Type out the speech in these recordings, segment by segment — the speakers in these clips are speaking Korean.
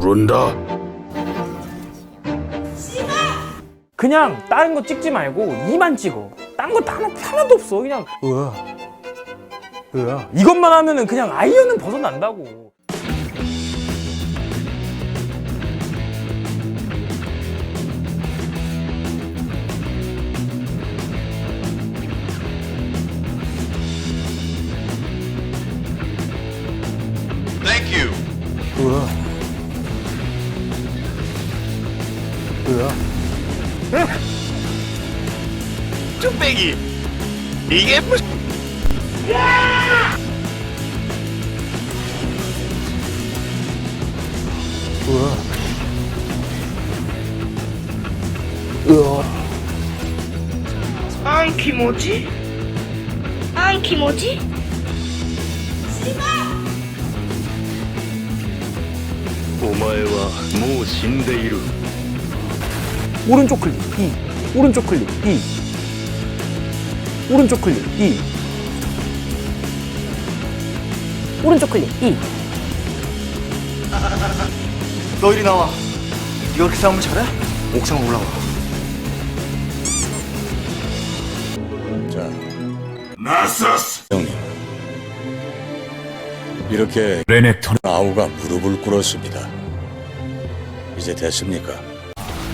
그런다. 그냥 다른 거 찍지 말고 이만 찍어. 딴 거 하나, 하나도 없어. 그냥 으아. 으아. 이것만 하면은 그냥 아이언은 벗어난다고. 으아. 으아. 뚝배기. 이게 무슨? 으아. 으아. あん気持ちあん気持ちお前はもう死んでいる。 오른쪽 클릭 E 오른쪽 클릭 E 오른쪽 클릭 E 오른쪽 클릭 E 너 이리 나와. 네가 그렇게 싸움을 잘해? 옥상 올라와. 자, 나서스. 형님. 이렇게 레넥톤 아우가 무릎을 꿇었습니다. 이제 됐습니까?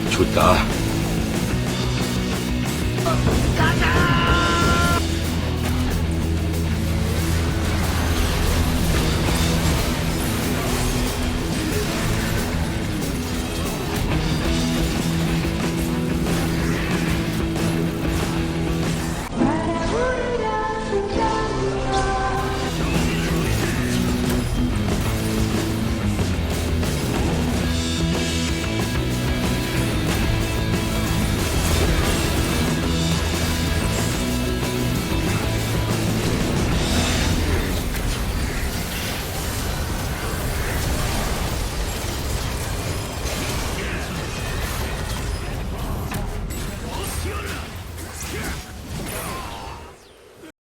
좋다.